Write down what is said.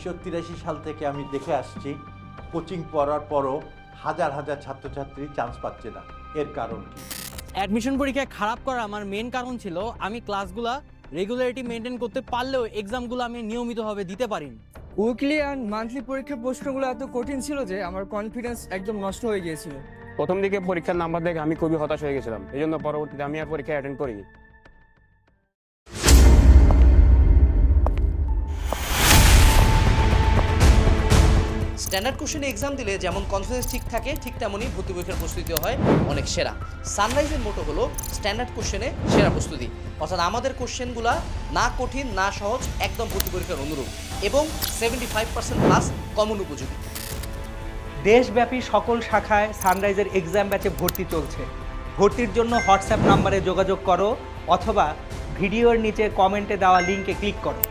উনিশশো তিরাশি সাল থেকে আমি দেখে আসছি কোচিং পড়ার পরও হাজার হাজার ছাত্রছাত্রী চান্স পাচ্ছে না। এর কারণ কি? অ্যাডমিশন পরীক্ষায় খারাপ করার আমার মেন কারণ ছিল আমি ক্লাসগুলা রেগুলারিটি মেনটেন করতে পারলেও এক্সামগুলো আমি নিয়মিতভাবে দিতে পারিনি। উইকলি অ্যান্ড মান্থলি পরীক্ষার প্রশ্নগুলো এত কঠিন ছিল যে আমার কনফিডেন্স একদম নষ্ট হয়ে গিয়েছিল। প্রথম দিকে পরীক্ষার নাম্বার দেখে আমি খুবই হতাশ হয়ে গেছিলাম। এই জন্য পরবর্তীতে আমি আর পরীক্ষা অ্যাটেন্ড করিনি। স্ট্যান্ডার্ড কোশ্চেনে এক্সাম দিলে যেমন কনফিডেন্স ঠিক থাকে, ঠিক তেমনই ভর্তি পরীক্ষার প্রস্তুতি হয় অনেক সেরা। সানরাইজের মোটো হলো, স্ট্যান্ডার্ড কোশ্চেনে সেরা প্রস্তুতি। অর্থাৎ আমাদের কোশ্চেনগুলা না কঠিন, না সহজ, একদম ভর্তি পরীক্ষার অনুরূপ এবং seventy five percent plus common উপযোগী। দেশব্যাপী সকল শাখায় সানরাইজের এক্সাম ব্যাচে ভর্তি চলছে। ভর্তির জন্য হোয়াটসঅ্যাপ নাম্বারে যোগাযোগ করো অথবা ভিডিওর নিচে কমেন্টে দেওয়া লিঙ্কে ক্লিক করো।